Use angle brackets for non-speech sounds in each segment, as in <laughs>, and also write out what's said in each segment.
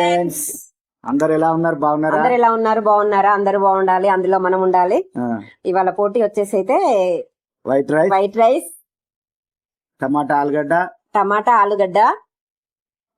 Friends అందరు ఎలా ఉన్నారు? బాగున్నారా? అందరు ఎలా ఉన్నారు? బాగున్నారా? అందరూ బాగుండాలి. అందులో మనం ఉండాలి. ఇవాళ పోటీ వచ్చేసి అయితే వైట్ రైస్ వైట్ రైస్ టమాటా ఆలుగడ్డ. టమాటా ఆలుగడ్డ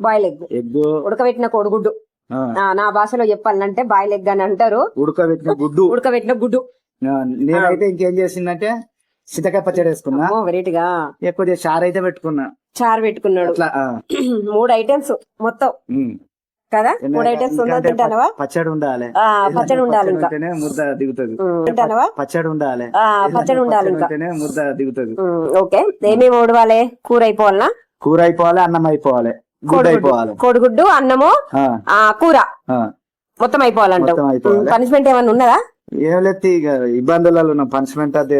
బాయిల్ ఎగ్ ఎగ్ ఉడకబెట్టిన కోడిగుడ్డు. నా భాషలో చెప్పాలంటే బాయిల్ ఎగ్ అని అంటారు. ఉడకబెట్టిన గుడ్డు. ఉడకబెట్టిన గుడ్డు. నేనైతే ఇంకేం చేసిందంటే చింతకాయ పచ్చడి వేసుకున్నా. ఓ వెరైటీగా. ఎక్కువ చారు అయితే పెట్టుకున్నా. చారు పెట్టుకున్నాడు. మూడు ఐటమ్స్ మొత్తం. కదా? మూడు ఐటమ్స్ తింటానవా పచ్చడి ఉండాలి. పచ్చడి ఉండాలి ఇంకా. ముద్ద దిగుతుంది. తింటానవా పచ్చడి ఉండాలి. పచ్చడి ఉండాలి ఇంకా. ముద్ద దిగుతుంది. ఓకే. ఏమేమి ఓడవాలి కూర అయిపోవాలనా కూర అయిపోవాలి అన్నం అయిపోవాలి గుడ్డు అయిపోవాలి కోడిగుడ్డు అన్నము కూర. మొత్తం అయిపోవాలంటావు. పనిష్మెంట్ ఏమన్నా ఉన్నదా? ఏం లేదు ఇక ఇబ్బందులలో ఉన్న. పనిష్మెంట్ అదే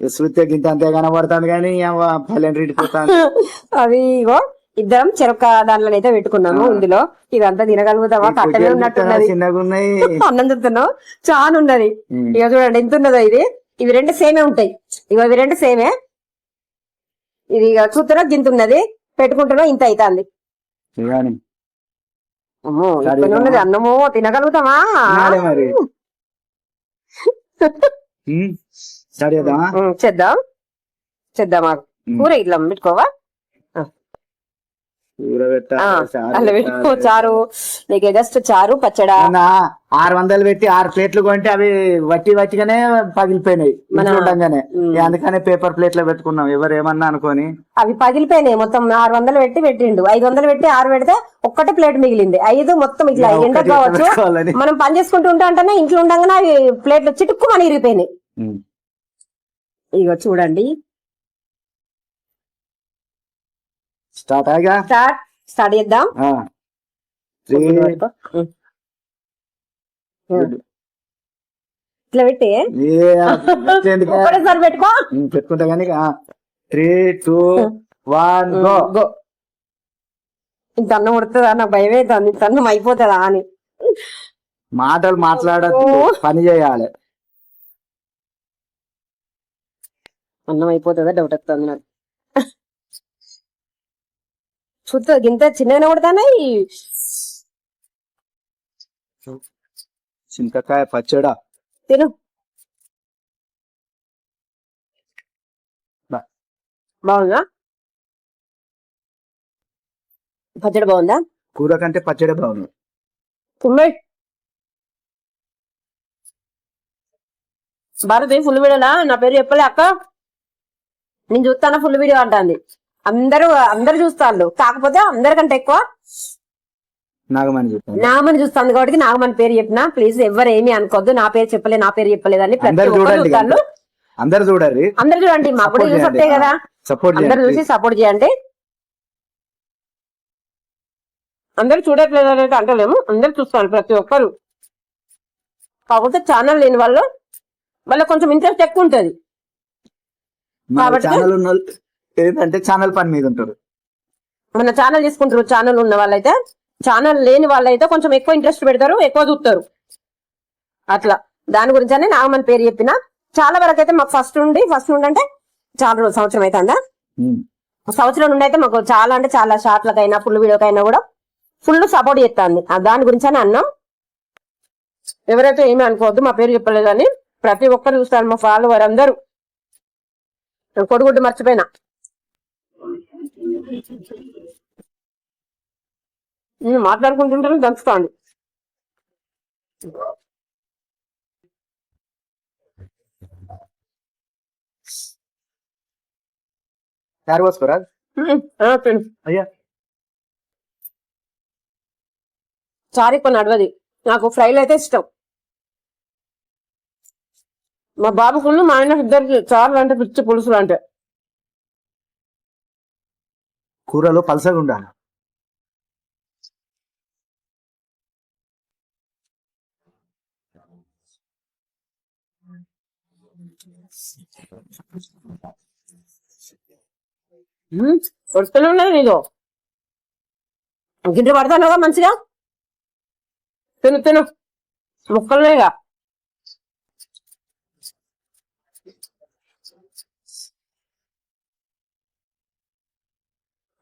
శృత్య గింత అంతే కనబడుతుంది కానీ రీడిపోతాను <laughs> అవి ఇగో ఇద్దరం చెరొక్క దాంట్లో అయితే పెట్టుకున్నాము ఇందులో. ఇదంతా తినగలుగుతావా? కట్టమే ఉన్నట్టున్నది <laughs> అన్నం తింటున్నావు? చాలా ఉన్నది. ఇక చూడండి ఎంత ఉన్నదో ఇది. ఇవి రెండు సేమే ఉంటాయి. ఇగో ఇవి రెండు సేమే. ఇది ఇక చూస్తున్నా గింత ఉన్నది. పెట్టుకుంటున్నా ఇంత అవుతుంది. అమ్మో ఉన్నది అన్నము. తినగలుగుతామా చేద్దాం. చేద్దాం. కూర ఇట్లా పెట్టుకోవా కూర పెట్టాలి, ఆ, చారు అలా పెట్టుకో పెట్టాలి. చారు. నీకు జస్ట్ చారు పచ్చడా. ఆరు వందలు పెట్టి ఆరు ప్లేట్లు కొంటే అవి వట్టి వట్టిగానే పగిలిపోయినాయి ఉండగానే. అందుకనే పేపర్ ప్లేట్లో పెట్టుకున్నాం ఎవరు ఏమన్నా అనుకొని. అవి పగిలిపోయినాయి మొత్తం ఆరు వందలు పెట్టి పెట్టిండు. ఐదు వందలు పెట్టి ఆరు పెడితే ఒక్కటే ప్లేట్ మిగిలింది. ఐదు మొత్తం ఇట్లా ఎండ కావచ్చు. మనం పని చేసుకుంటూ ఉంటా అంటేనే ఇంట్లో ఉండగానే అవి ప్లేట్లు చిటుక్కు మన ఇరిగిపోయినాయి. ఇగో చూడండి. స్టార్ట్ ఆగా స్టార్ట్. స్టార్ట్ చేద్దాం. ఇట్లా పెట్టి? ఒకటేసారి పెట్టుకో. పెట్టుకుంటా కానీ three two one go. Go. ఇంత అన్నం ఉడుతుందా నాకు భయం అవుతుంది. ఇంత అన్నం అయిపోతుందా అని. మాటలు మాట్లాడద్దు. పని చేయాలి. అన్నం అయిపోతుందా? డౌట్ వస్తుంది నాకు. చూస్తా ఇంత కొడతానాయి చింతకాయ పచ్చడా. తిను. బాగుందా? పచ్చడి బాగుందా? కూర కంటే పచ్చడి బాగుంది. కుమ్మేయ్ భారతి ఫుల్ వీడియోలా నా పేరు చెప్పలే అక్క. నేను చూస్తాను ఫుల్ వీడియో అంటాంది. అందరూ అందరు చూస్తాను కాకపోతే అందరికంటే ఎక్కువ నాగమని చెప్పాను చూస్తాను కాబట్టి నాగమని పేరు చెప్పిన ప్లీజ్ ఎవరు ఏమి అనుకోవద్దు నా పేరు చెప్పలే నా పేరు చెప్పలేదని ప్రతి అందరు ఒక్కరు చూస్తాను అందరు చూడండి. అందరు చూడండి మాకు కూడా. వస్తాయి కదా. సపోర్ట్ అందరు చూసి సపోర్ట్ చేయండి. అందరు చూడట్లేదు అనేది అంటలేము. అందరు చూస్తారు ప్రతి ఒక్కరు. కాకపోతే ఛానల్ లేని వాళ్ళు వాళ్ళకి కొంచెం ఇంట్రెస్ట్ ఎక్కువ ఉంటది. కాబట్టి- ఏంటంటే ఛానల్ పని మీద ఉంటారు మన ఛానల్ తీసుకుంటారు ఛానల్ ఉన్న వాళ్ళైతే. ఛానల్ లేని వాళ్ళైతే కొంచెం ఎక్కువ ఇంట్రెస్ట్ పెడతారు ఎక్కువ చూస్తారు. అట్లా. దాని గురించి అని నాగమని పేరు చెప్పిన. చాలా వరకు అయితే మాకు ఫస్ట్ నుండి ఫస్ట్ నుండి అంటే చాలా రోజు సంవత్సరం అవుతుందా? ఉమ్. సంవత్సరం నుండి అయితే మాకు చాలా అంటే చాలా షార్ట్లకైనా ఫుల్ వీడియోకైనా కూడా ఫుల్ సపోర్ట్ చేస్తుంది. దాని గురించి అని అన్నాం. ఎవరైతే ఏమీ అనుకోవద్దు మా పేరు చెప్పలేదని ప్రతి ఒక్కరు చూస్తారు మా ఫాలోవర్ అందరూ. కొడుగుడ్డు మర్చిపోయినా. నేను మాట్లాడుకుంటుంటే దంచుతాండి చారు పోసుకోరా. అయ్యా. చారు ఎక్కువ నడవది నాకు ఫ్రైలు అయితే ఇష్టం. మా బాబుకును మా ఆయన ఇద్దరికి చారులు అంటే పిచ్చి పులుసులు అంటే. కూరలో పలసగా ఉండాలి. వస్తూనే ఉన్నది నీకు గిన్నె పడతానుగా మంచిగా? తిను తిను. ముక్కలునేగా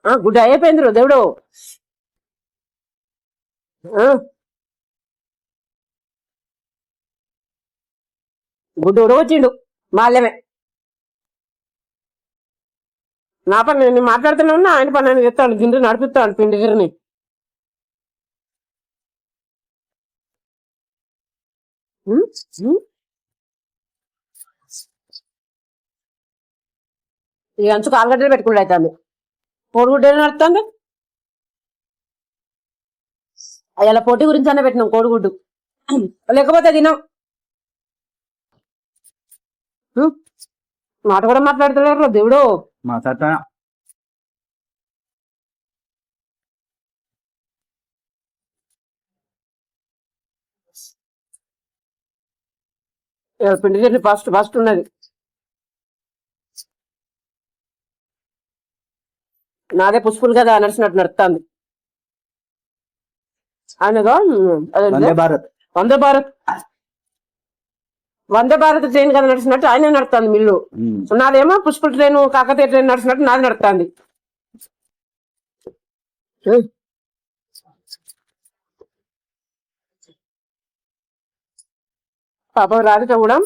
గుడ్ అయిపోయింది రో దేవుడు. ఆ. గుడ్డు ఉడవచ్చిండు మాల్యమే. నా పని నేను మాట్లాడుతూనే ఉన్నా ఆయన పని ఆయన చెప్తాడు గిండి నడిపిస్తాడు పిండి గిరిని ఈ అంచుకు ఆలుగడ్డలు పెట్టుకుంటే అవుతుంది. కోడిగుడ్డ నడుస్తుంది అలా పోటీ గురించి అన్న పెట్టినాం కోడిగుడ్డు లేకపోతే తినాం. మాట కూడా మాట్లాడతలేరు దేవుడు. మాట్లాడతా పిండి ఫస్ట్ ఫస్ట్ ఉన్నది. నాదే పుష్పులు కదా నడిచినట్టు అదేంటి? వందే భారత్. వందే భారత్. వందే భారత్ ట్రైన్ కదా నడిచినట్టు ఆయన నడుస్తుంది మిల్లు. నాదేమో పుష్ప ట్రైన్ కాకతీయ ట్రైన్ నడిచినట్టు నాది నడుస్తుంది పాపం రాధిక కూడా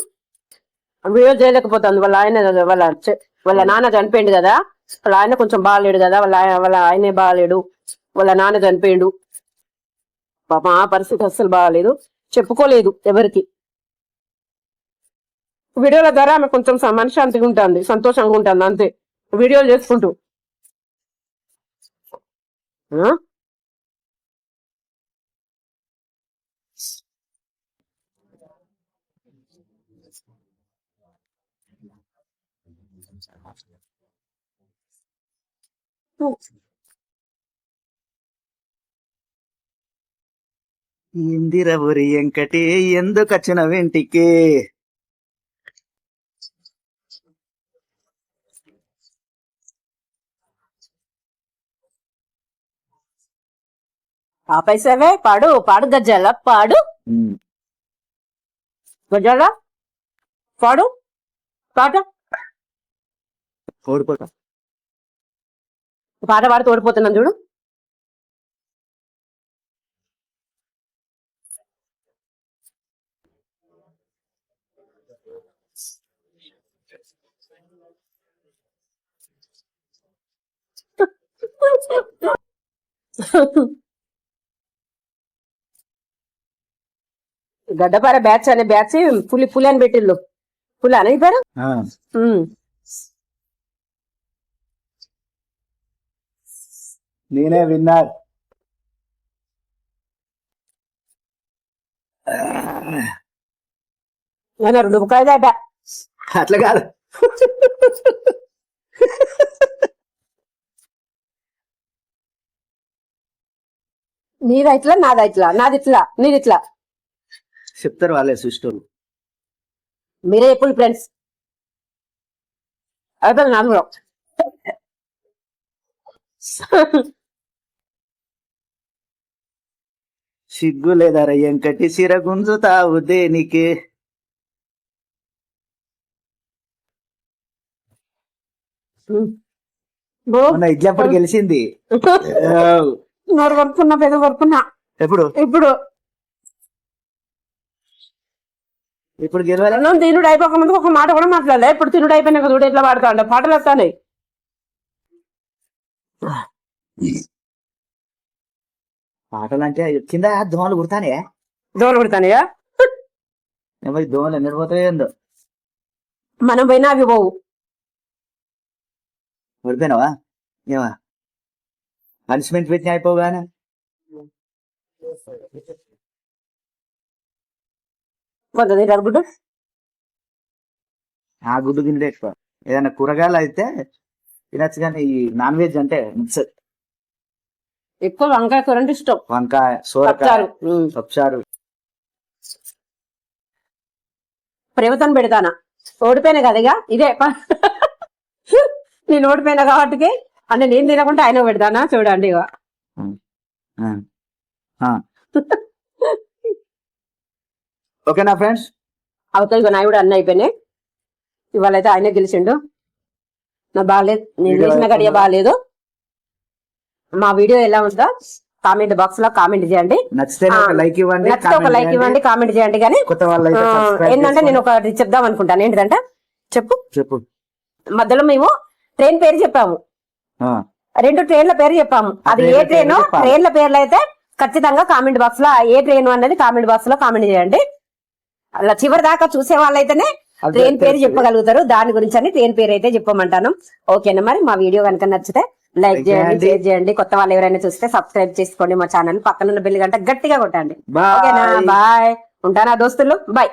వీడియో చేయలేకపోతుంది. వాళ్ళ ఆయన వాళ్ళ చె- వాళ్ళ నాన్న చనిపోయిండు కదా. వాళ్ళ ఆయన కొంచెం బాగాలేడు కదా వాళ్ళ వాళ్ళ ఆయనే బాగాలేడు వాళ్ళ నాన్న చనిపోయిండు. పాపం ఆ పరిస్థితి అస్సలు బాగాలేదు చెప్పుకోలేదు ఎవరికి. వీడియోల ద్వారా ఆమె కొంచెం మనశ్శాంతిగా ఉంటుంది సంతోషంగా ఉంటుంది అంతే. వీడియోలు చేసుకుంటూ. ఇందిర ఊరి ఎంకటి ఎందుకు వచ్చిన వెంటికి? ఆపేసావే పాడు పాడు గజ్జాల పాడు. ఉమ్. గజ్జాల పాడు పాట ఓడిపోతా పాట పాడుతూ ఓడిపోతున్నాను చూడు. గడ్డపార బ్యాచ్ అనే బ్యాచ్ పులి పులి అని పెట్టిల్లు పులి అని పేరు ఆ. ఉమ్. నేనే విన్నర్. ఆయన రెండు రూపాయలు దాట. అట్లా కాదు. నీది ఇట్లా నాది ఇట్లా నాది ఇట్లా నీది ఇట్లా చెప్తారు వాళ్ళే సిస్టర్ మీరే ఎప్పుడు ఫ్రెండ్స్ అయితే నాది కూడా సిగ్గు లేదర ఎంకటి సిర గుంజుతావు దేనికి? బో, మొన్న ఇడ్లప్పుడు గెలిచింది. <laughs> నోరు పెద్ద కొనుక్కున్నా ఎప్పుడు? ఇప్పుడు. ఇప్పుడు గెలవాలి? తినుడు అయిపోక ముందు ఒక మాట కూడా మాట్లాడలే. ఇప్పుడు తినుడు అయిపోయినాక చూడు ఎట్లా పాడుతా పాటలు వస్తాయి పాటలు అంటే కింద దోమలు కుడతానే దూరం పెడతానయా ఏమో దోమలు ఎన్ని పోతాయో మనం పోయినా అవి పోవు. ఓడిపోయినావా ఏమా? పనిష్మెంట్ పెట్టిన అయిపోగానే? కొంత గుడ్డు? ఆ గుడ్డు తింటే ఎక్కువ. ఏదైనా కూరగాయలు అయితే తినచ్చు కానీ ఈ నాన్ వెజ్ అంటే ఎక్కువ వంకాయ కూర అంటే ఇష్టం. వంకాయ సోరకాయ. పప్పుచారు ప్రేమతో పెడతానా? ఓడిపోయినా కదా ఇక? ఇదే. నేను ఓడిపోయినా కాబట్టి అంటే నేను తినకుండా ఆయన పెడతానా? చూడండి ఇక. ఓకేనా ఫ్రెండ్స్? అవతల ఇక నాయుడు అన్న అయిపోయినాయి. ఇవాళ అయితే ఆయనే గెలిచిండు. నా బాగాలేదు. నేను చేసిన గడియ? బాగాలేదు. మా వీడియో ఎలా ఉందో కామెంట్ బాక్స్లో కామెంట్ చేయండి. నచ్చితే ఒక లైక్ ఇవ్వండి నచ్చితే ఒక comment లైక్ చేయండి. ఇవ్వండి కామెంట్ చేయండి కానీ ఏంటంటే నేను. ఒకటి చెప్దాం అనుకుంటాను. ఏంటిదంటే చెప్పు. చెప్పు. మధ్యలో మేము ట్రైన్ పేరు చెప్పాము. రెండు ట్రైన్ల పేరు చెప్పాము. అది ఏ ట్రైన్. ట్రైన్ల పేర్లు అయితే ఖచ్చితంగా కామెంట్ బాక్స్లో ఏ ట్రైన్ అనేది కామెంట్ బాక్స్లో కామెంట్ చేయండి. అలా చివరి దాకా చూసే వాళ్ళైతేనే ట్రైన్ పేరు. చెప్పగలుగుతారు. దాని గురించి అని ట్రైన్ పేరు అయితే చెప్పమంటాను. ఓకేనా మరి? మా వీడియో కనుక నచ్చితే లైక్ చేయండి. షేర్ చేయండి. కొత్త వాళ్ళు ఎవరైనా చూస్తే సబ్స్క్రైబ్ చేసుకోండి మా ఛానల్ పక్కన ఉన్న బెల్ గంట గట్టిగా కొట్టండి. ఓకేనా? బాయ్. ఉంటానా దోస్తులు? బాయ్.